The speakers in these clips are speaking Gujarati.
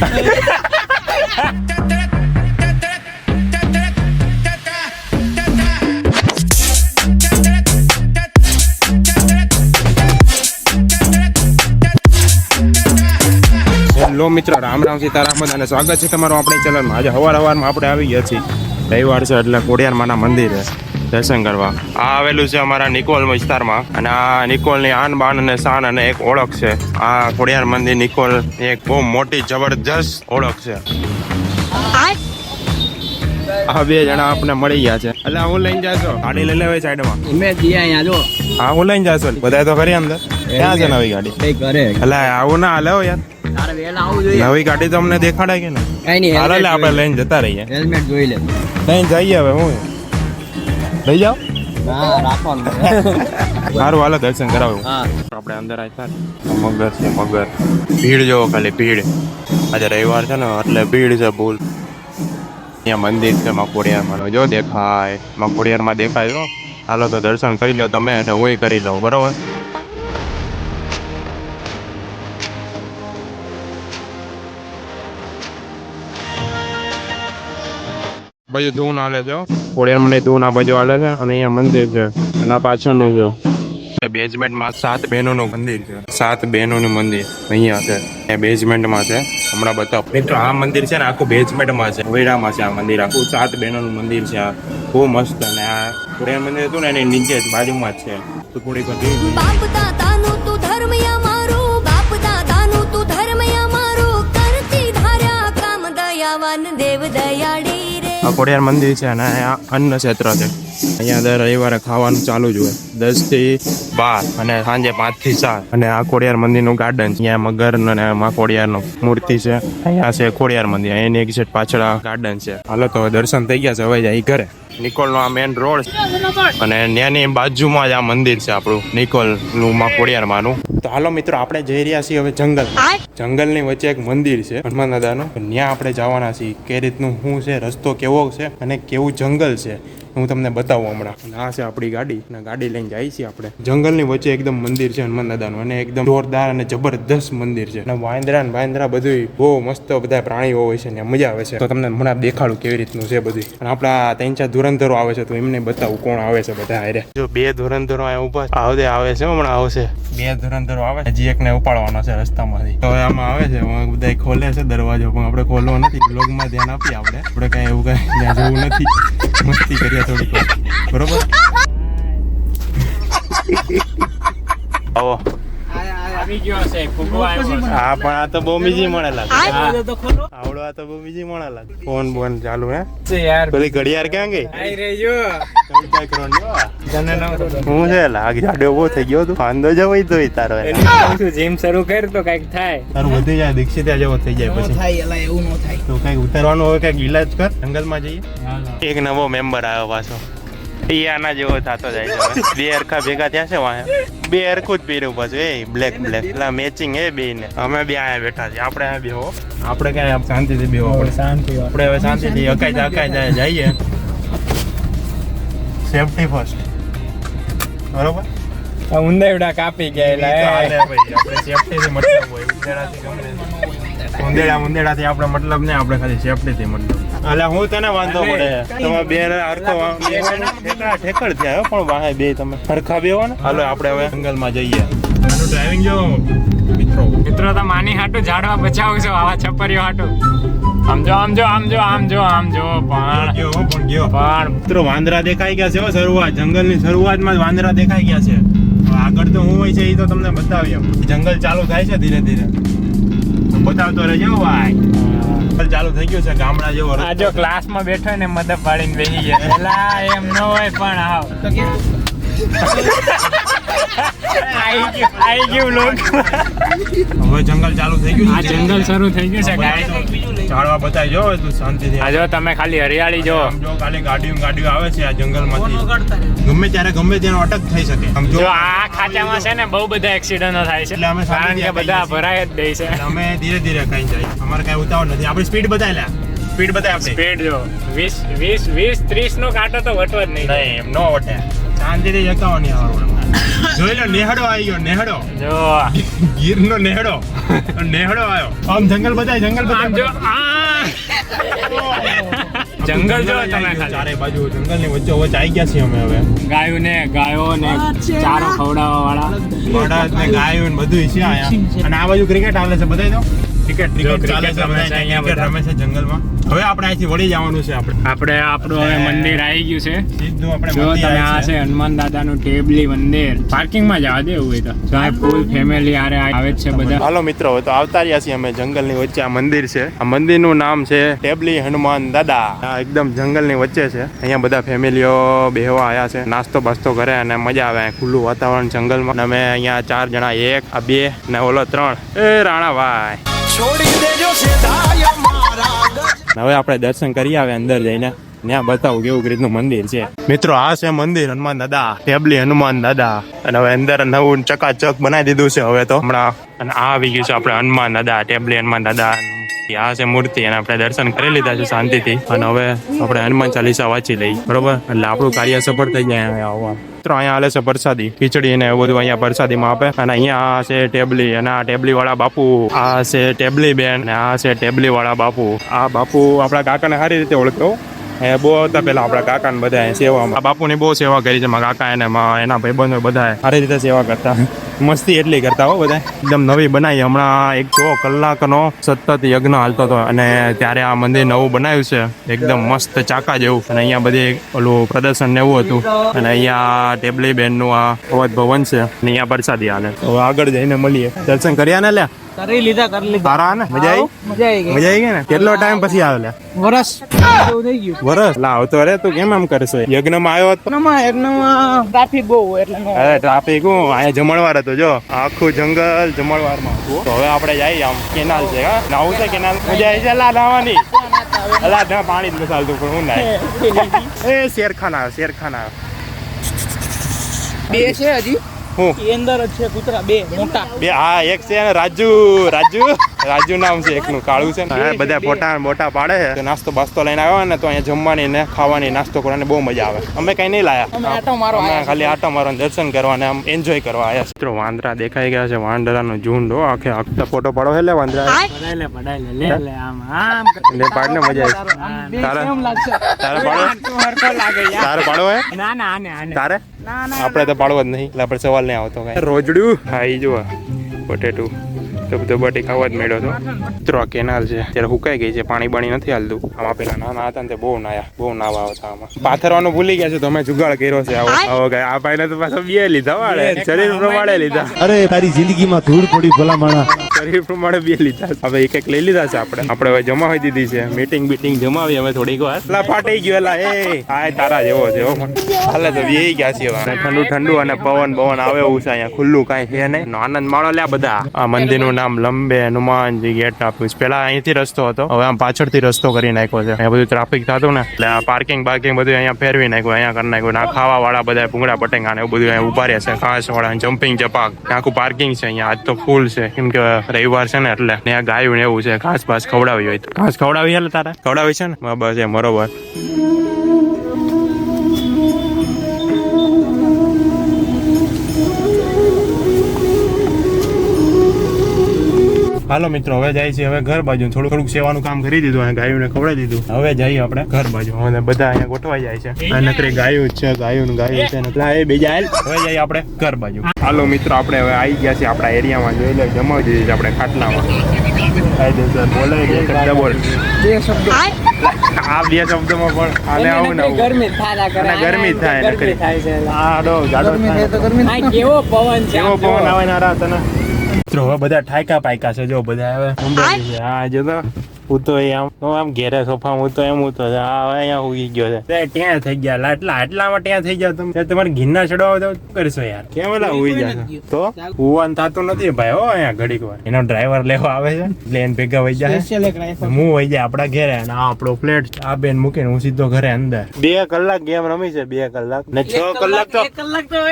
હેલો મિત્રો. રામ રામ સીતારામ અને સ્વાગત છે તમારું આપણી ચેનલમાં. આજે હવાર હવારમાં આપણે આવી ગયા છીએ. રવિવાર છે એટલે ખોડિયાર મંદિરે દર્શન કરવા. આ આવેલું છે અમારા નિકોલ વિસ્તારમાં અને આ નિકોલની આન બાન અને શાન અને એક ઓળખ છે. આ ખોડિયાર મંદિર નિકોલ એક બહુ મોટી જબરજસ્ત ઓળખ છે. આ બે જણા આપણે મળી ગયા છે. એટલે હું લઈને જાશો? ગાડી લઈ લેવાય સાઈડમાં. માં દિયા અહીંયા જો. હા હું લઈને જાશો બધા તો ખરી અંદર. ક્યાં છે નવી ગાડી? ઘરે. એટલે આવું ના હાલે યાર. તારે આવું જોઈએ. નવી ગાડી તમને દેખાડાય કે ને કઈ નહીં હાલો આપણે લઈને જતા રહીએ. હેલ્મેટ જોઈ લે. કઈ જઈએ હવે હું? લઈ જાઓ? હા રાખવાનું સારું હાલો દર્શન કરાવું. હા. આપણે અંદર આવ્યા મગર છે મગર. ભીડ જોવો ખાલી ભીડ. આજે રવિવાર છે ને એટલે ભીડ છે ભૂલ. અહીંયા મંદિર છે મકોડિયારમાં જો દેખાય મકોડિયારમાં દેખાય જો. હાલો તો દર્શન કરી લો તમે અને હું કરી લઉં બરોબર? બાજુ ધૂન હાલે છે કોડિયારમાં નહીં ધૂન આ બાજુ હાલે છે અને અહીંયા મંદિર છે. એના પાછળનું છે. બેઝમેન્ટમાં સાત બહેનોનું મંદિર છે. સાત બહેનોનું મંદિર અહીંયા છે. એ બેઝમેન્ટમાં છે. હમણાં બતાવો. મિત્રો આ મંદિર છે ને આખું બેઝમેન્ટમાં છે. વેડામાં છે આ મંદિર. આખું સાત બહેનોનું મંદિર છે. આ બહુ મસ્ત અને આ કોરિયન મંદિર હતું ને એની નીચે જ બાજુમાં જ છે. તો થોડીક બધી તું ધર્મ દેવ દયાળી. આ ખોડિયાર મંદિર છે અને અહીંયા અન્ન ક્ષેત્ર છે. અહીંયા દર રવિવારે ખાવાનું ચાલુ જ હોય. દસથી બાર અને સાંજે પાંચથી સાત અને આ ખોડિયાર મંદિરનું ગાર્ડન છે. અહીંયા મગર અને માં ખોડિયારનો મૂર્તિ છે. અહીંયા છે ખોડિયાર મંદિર. એની એક સાઈડ પાછળ ગાર્ડન છે. હાલો તો દર્શન થઈ ગયા છે. હવે જાય ઘરે. નિકોલનો આ મેન રોડ. અને ત્યાંની બાજુમાં જ આ મંદિર છે આપણું, નિકોલનું માં ખોડિયારમાંનું તો હાલો મિત્રો, આપણે જઈ રહ્યા છીએ હવે જંગલ. જંગલની વચ્ચે એક મંદિર છે હનુમાન દાદાનું ત્યાં આપણે જવાના છીએ કે રીતનું, શું છે, રસ્તો કેવો છે અને કેવું જંગલ છે. હું તમને બતાવું હમણાં. અને આ છે આપણી ગાડી. અને ગાડી લઈને જાય છીએ આપણે. જંગલની વચ્ચે એકદમ મંદિર છે હનુમાન દાદાનું અને એકદમ જોરદાર અને જબરદસ્ત મંદિર છે. અને વાંદરા ને વાંદરા બધું બહુ મસ્ત બધા પ્રાણીઓ હોય છે ને મજા આવે છે. તો તમને હમણાં દેખાડું કેવી રીતનું છે બધું અને આપણા ત્રણ ચાર ધુરંધરો આવે છે તો એમને બતાવું કોણ આવે છે બધા હારે. જો બે ધુરંધરો અહીંયા ઊભા આવતે આવે છે હમણાં આવશે. બે ધુરંધરો આવે હજી એકને ઉપાડવાનો છે રસ્તામાંથી. તો આમાં આવે છે. બધા ખોલે છે દરવાજો પણ આપણે ખોલવો નથી. બ્લોગમાં ધ્યાન આપીએ આપણે. આપણે કઈ એવું કઈ ત્યાં જવું નથી. મસ્તી કરીએ થોડીક. બરોબર આવો આવી ગયો છે ફૂગો આવ્યો હા પણ આ તો બહુ બીજી મળે લાગે હા. આવડો આ તો બહુ બીજી મળે ફોન બોન ચાલુ હે? યાર. પેલી ઘડિયાળ ક્યાં ગઈ? આઈ હો. છે લાગ જાડો ઊભો થઈ ગયો તું વાંધો જવો તો તારો જીમ શરૂ કર તો કંઈક થાય. તારું વધી જાય દીક્ષિત જેવો થઈ જાય પછી. થાય એલા એવું ન થાય. તો કંઈક ઉતારવાનું હોય કંઈક ઇલાજ કર જંગલમાં જઈએ. એક નવો મેમ્બર આવ્યો પાછો. ઈ આના જેવો થતો જાય છે. બે હરખા ભેગા થયા છે વાંહે. બે હરખું જ પહેર્યું પાછું એ બ્લેક બ્લેક એટલે મેચિંગ એ બે ને. અમે બે અહીંયા બેઠા છીએ. આપણે અહીંયા બેહો આપણે ક્યાંય આમ શાંતિથી બેહો આપણે. શાંતિ આપણે હવે શાંતિથી અકાઈ જા અકાઈ જાય જઈએ. સેફટી ફર્સ્ટ બરોબર? આ ઉંદેડા કાપી ગયા એટલે ભાઈ, આપણે સેફટીથી મતલબ હોય. ઉંદેડાથી ગમે. ઉંદેડા ઉંદેડાથી આપણે મતલબ નહીં આપણે ખાલી સેફટીથી મતલબ. અલા હું તને વાંધો પડે. તમે બે હરખો ઠેકડા ઠેકડ થયા પણ વાહે બે તમે. હરખા બે ને. હાલો આપણે હવે જંગલમાં જઈએ. આનું ડ્રાઇવિંગ જો. મિત્રો. મિત્રો તો માની હાટું ઝાડવા બચાવ છો આવા છપરીઓ હાટું. આમ જો આમ જો આમ જો આમ જો આમ જો પણ ગયો પણ ગયો. પણ મિત્રો વાંદરા દેખાઈ ગયા છે હો શરૂઆત. જંગલની શરૂઆતમાં જ વાંદરા દેખાઈ ગયા છે. હવે આગળ તો હું હોય છે એ તો તમને બતાવી જંગલ ચાલુ થાય છે ધીરે ધીરે. બતાવતો રહેજો ભાઈ. ચાલુ થઈ ગયું છે ગામડા જેવો આ જો ક્લાસમાં બેઠો ને મદદ પાડીને બેસી ગયા. એમ ન હોય પણ આવ. આઈ ગયું લોક હવે જંગલ ચાલુ થઈ ગયું આ જંગલ શરૂ થઈ ગયું છે ગાય ઝાડવા બતાવી જો તું શાંતિથી આ જો તમે ખાલી હરિયાળી જો. જો ખાલી ગાડીઓ ગાડીઓ આવે છે આ જંગલમાંથી. ગમે ત્યારે ગમે તેનો અટક થઈ શકે. આમ જો જો આ ખાચામાં છે ને બહુ બધા એક્સિડન્ટો થાય છે. એટલે અમે કારણ કે બધા ભરાય જ દે છે. અમે ધીરે ધીરે કઈ જાય અમારે કઈ ઉતાવળ નથી. આપણી સ્પીડ બતાવી લે સ્પીડ બતાવે આપણી. સ્પીડ જો. વીસ વીસ વીસ ત્રીસ નો કાંટો તો વટવો જ નહીં. નહીં એમ નો વટે. શાંતિથી જતા હોય આવવાનું જોઈ લો નેહડો આવી ગયો નેહડો. જો. ગીરનો નેહડો. નેહડો આવ્યો. આમ જંગલ બધાય જંગલ આમ જો આ. જંગલ જો તમે ચારે બાજુ જંગલની વચ્ચે વચ્ચે આવી ગયા છીએ અમે હવે. ગાયો ને ગાયો ને ચારો ખવડાવવા વાળા બળદ ને ગાયો ને બધું છે આયા અને આ બાજુ ક્રિકેટ આવે છે બધાય દો. ક્રિકેટ ચાલે છે ક્રિકેટ રમે છે જંગલમાં. હવે આપણે અહીંથી વળી જવાનું છે આપણે. આપણે આપણું હવે મંદિર આવી ગયું છે. સીધું આપણે જો તમે આ છે. હનુમાન દાદાનું ટેબલી મંદિર. પાર્કિંગમાં જવા દે એવું હોય તો. જો આ ફૂલ ફેમિલી આરે આવે છે બધા. હાલો મિત્રો હવે તો આવતા રહ્યા છીએ અમે. જંગલની વચ્ચે આ મંદિર છે. આ મંદિરનું નામ છે ટેબલી હનુમાન દાદા. આ એકદમ જંગલની વચ્ચે છે. અહીંયા બધા ફેમિલીઓ બેહવા આવ્યા છે. નાસ્તો બાસ્તો કરે અને મજા આવે. ખુલ્લું વાતાવરણ જંગલમાં. અમે અહીંયા ચાર જણા એક આ બે ને ઓલો ત્રણ. એ રાણાભાઈ હવે આપણે દર્શન કરી આવે અંદર જઈને. ત્યાં બતાવું કેવું રીતનું મંદિર છે. મિત્રો, આ છે મંદિર હનુમાન દાદા. ટેબલી હનુમાન દાદા. અને હવે અંદર નવું ચકાચક બનાવી દીધું છે હવે તો. હમણાં અને આ આવી ગયું છે આપણે હનુમાન દાદા, ટેબલી હનુમાન દાદા. આ છે મૂર્તિ અને આપણે દર્શન કરી લીધા છે શાંતિથી. અને હવે આપણે હનુમાન ચાલીસા વાંચી લઈ બરોબર? એટલે આપણું કાર્ય સફળ થઈ જાય આવવા મિત્રો, અહીંયા હાલે છે પ્રસાદી ખીચડી ને એવું બધું અહીંયા પ્રસાદીમાં આપે. અને અહીંયા આ છે ટેબલી, અને આ ટેબલી વાળા બાપુ. આ છે ટેબલી બેન આ છે ટેબલી વાળા બાપુ. આ બાપુ આપણા કાકાને સારી રીતે ઓળખતો એ બહુ હતા પેલા આપણા કાકા ને બધા સેવામાં બાપુની બહુ સેવા કરી છે મારા કાકા એને એના એના ભાઈબંધો બધા સારી રીતે સેવા કરતા. મસ્તી એટલી કરતા હો બધા એકદમ નવી બનાવી. હમણાં એક સો કલાકનો સતત યજ્ઞ હાલતો હતો અને ત્યારે આ મંદિર નવું બનાવ્યું છે. એકદમ મસ્ત ચાકા જેવું. અને અહીંયા બધી ઓલું પ્રદર્શન ને એવું હતું. અને અહીંયા ટેબલી બેનનું આ અવધ ભવન છે. અને અહીંયા પ્રસાદી હાલે. હવે આગળ જઈને મળીએ. દર્શન કર્યા ને લ્યા? કરી લીધા કરી લીધા. સારા ને મજા આવી? મજા આવી ગઈ. મજા આવી ગઈ ને? કેટલો ટાઈમ પછી આવે લ્યા વરસ. જેવું થઈ ગયું. વરસ? લા આવતો રે તું કેમ આમ કરશો યજ્ઞમાં આવ્યો હતો? એનામાં એકનામાં ટ્રાફિક બહુ એટલે અરે ટ્રાફિક હું? અહીંયા જમણવાર હતો જો. આખું જંગલ જમણવારમાં હતું તો હવે આપણે જઈએ આમ. કેનાલ છે હા? નાવું છે કેનાલ? મજા આવી છે? લા નાવાની. અલા ના પાણી જ નથી ચાલતું પણ હું નાય. એ શેરખાના શેરખાના. બે છે હજી? હું? એ અંદર જ છે કૂતરા બે મોટા. બે હા એક છે રાજુ રાજુ. રાજુ નામ છે એકનું કાળું છે ને. બધા ફોટા મોટા પાડે છે. તો નાસ્તો બાસ્તો લઈને આવ્યો ને તો અહીંયા જમવાની ને ખાવાની નાસ્તો કરવાની બહુ મજા આવે. અમે કઈ નહીં લાયા. અમે ખાલી આટો મારો દર્શન કરવા અને આમ એન્જોય કરવા આવ્યા છે. મિત્રો વાંદરા દેખાઈ ગયા છે વાંદરાનો ઝુંડ હો. આખે આખતા ફોટો પાડો હે લે વાંદરા પડાઈ લે લે લે લે આમ આમ. લે પાડ ને મજા આવી. તારે કેમ લાગશે. તારે પાડો? તું લાગે યાર. તારે પાડો હે? ના ના આને આને. તારે? ના ના આપણે તો પાડવો જ નહીં. એટલે આપણે સવાલ નહીં આવતો કઈ. રોજડું? હા ઈ જુઓ. પોટેટું ધબધબાટી ખાવા જ મળ્યો હતો મિત્રો આ કેનાલ છે. ત્યારે હુકાઈ ગઈ છે. પાણી બાણી નથી હાલતું. આમાં પેલા નાના હતા ને તે બહુ નાયા બહુ નાવા આવતા આમાં. પાથરવાનું ભૂલી ગયા છે તો અમે જુગાડ કર્યો છે આવો. આવો ગયા. આ ભાઈને તો પાછો બે લીધા વાળે. શરીર પ્રમાણે લીધા. અરે તારી જિંદગીમાં ધૂળ પડી ભલા માણા શરીર પ્રમાણે બે લીધા હવે એક એક લઈ લીધા છે આપણે. આપણે હવે જમાવી દીધી છે. મીટિંગ બીટિંગ જમાવી હવે થોડીક વાર. એલા ફાટી ગયો એલા એ. હા તારા જેવો છે હાલે તો બે ગયા છે. ઠંડુ ઠંડુ અને પવન પવન આવે એવું છે અહીંયા. ખુલ્લું કાંઈ છે નહીં. નો આનંદ માણો લ્યા બધા. આ મંદિરનું નામ લંબે હનુમાનજી ગેટ આપ્યું છે. પેલા અહીંથી રસ્તો હતો. હવે આમ પાછળથી રસ્તો કરી નાખ્યો છે. અહીંયા બધું ટ્રાફિક થતું ને. એટલે પાર્કિંગ બાર્કિંગ બધું અહીંયા ફેરવી નાખ્યું અહીંયા કરી નાખ્યું. ના ખાવા વાળા બધા ભૂંગળા પટેંગા ને એવું બધું અહીંયા ઊભા રહ્યા છે. ખાસ વાળા જમ્પિંગ જપાક આખું પાર્કિંગ છે અહીંયા. આજ તો ફૂલ છે. કેમ કે રવિવાર છે ને એટલે ત્યાં ગાયું ને એવું છે. ઘાસ બાસ ખવડાવી હોય તો. ઘાસ ખવડાવી એટલે તારા? ખવડાવી છે ને? બસ એ બરોબર. હાલો મિત્રો હવે જાય છે હવે ઘર બાજુ થોડું થોડુંક સેવાનું કામ કરી દીધું અને ગાયોને ખવડાવી દીધું. હવે જઈએ આપણે ઘર બાજુ. અને બધા અહીંયા ગોઠવાઈ જાય છે. આ નકરી ગાયું છે ગાયું ને ગાયું છે ને એ બે હવે જઈએ આપણે ઘર બાજુ. હાલો મિત્રો આપણે હવે આવી ગયા છે આપણા એરિયામાં. જોઈ લે જમાવી દીધી છે આપણે ખાટલામાં. બે શબ્દો. આ બે શબ્દોમાં પણ આને આવું ને ગરમી થાલા કરે ગરમી થાય નકરી. થાય છે. આડો જાડો થાય થાય તો ગરમી કેવો પવન છે કેવો પવન આવે ને આ મિત્રો હવે બધા ઠાયકા પાયકા છે જો બધા હવે સંભળાય છે હા જો તો હું તો એમ આમ હું આમ ઘેરે સોફા હું તો એમ હું તો આ અહીંયા ઉગી ગયો છે. તે ત્યાં થઈ ગયા લા એટલા આટલામાં ત્યાં થઈ ગયા તમે. તમારે ઘીના ચડવા તો શું કરશો યાર? કેમ એલા ઉઈ જાય તો? હુવાન થતું નથી ભાઈ હો અહીંયા ઘડીક વાર. એનો ડ્રાઈવર લેવા આવે છે? પ્લેન ભેગા વહી જાય હું વહી જાય આપડા ઘરે અને આ આપણો ફ્લેટ આ બેન મૂકીને હું સીધો ઘરે અંદર. બે કલાક ગેમ રમી છે બે કલાક. ને છ કલાક તો એક કલાક તો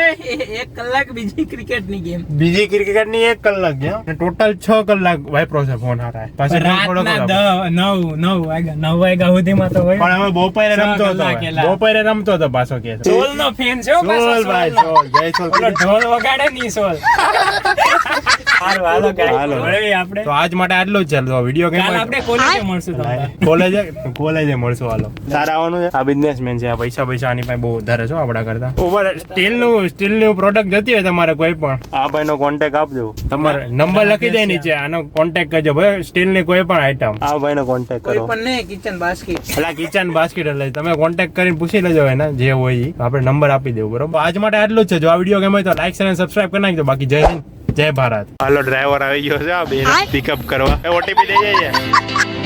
એક કલાક બીજી ક્રિકેટની ગેમ બીજી ક્રિકેટની એક કલાક ગેમ ટોટલ છ કલાક વાપરો છે ફોન હારા. પાછળ થોડો. નવ નવ વાગ્યા નવ વાગ્યા સુધીમાં તો હોય. પણ હવે બપોરે રમતો હતો બપોરે રમતો હતો પાછો કે. ઢોલ નો ફેન છે હો સોલ ભાઈ. સોલ જય સોલ ઢોલ વગાડે ની સોલ હારું હાલો guys. હાલો. આપણે તો આજ માટે આટલું જ ચાલતો વીડિયો કેમ આપણે કોલેજે મળશું તમને. કોલેજે કોલેજે મળશું હાલો. તારે આવવાનું છે? આ બિઝનેસમેન છે આ પૈસા પૈસા આની પાસે બહુ વધારે છે આપડા આપણા કરતા. ઓવર સ્ટીલનું સ્ટીલનું પ્રોડક્ટ જતી હોય તમારે કોઈ પણ. આ ભાઈ નો કોન્ટેક્ટ આપજો. તમારે નંબર લખી દે નીચે આનો કોન્ટેક્ટ કરજો. ભાઈ સ્ટીલની કોઈ પણ આઈટમ આ ભાઈ નો કોન્ટેક્ટ કરો. પણ નહીં કિચન બાસ્કેટ એટલે કિચન બાસ્કેટ એટલે તમે કોન્ટેક્ટ કરીને પૂછી લેજો એના જે હોય એ આપણે નંબર આપી દેવું બરોબર? આજ માટે આટલું જ છે. જો આ વીડિયો ગમે તો લાઈક અને સબસ્ક્રાઇબ કરી નાખજો. બાકી જય હિન્દ જય ભારત. હાલો ડ્રાઈવર આવી ગયો છે આ બે પિકઅપ કરવા. ઓટીપી દઈ જાય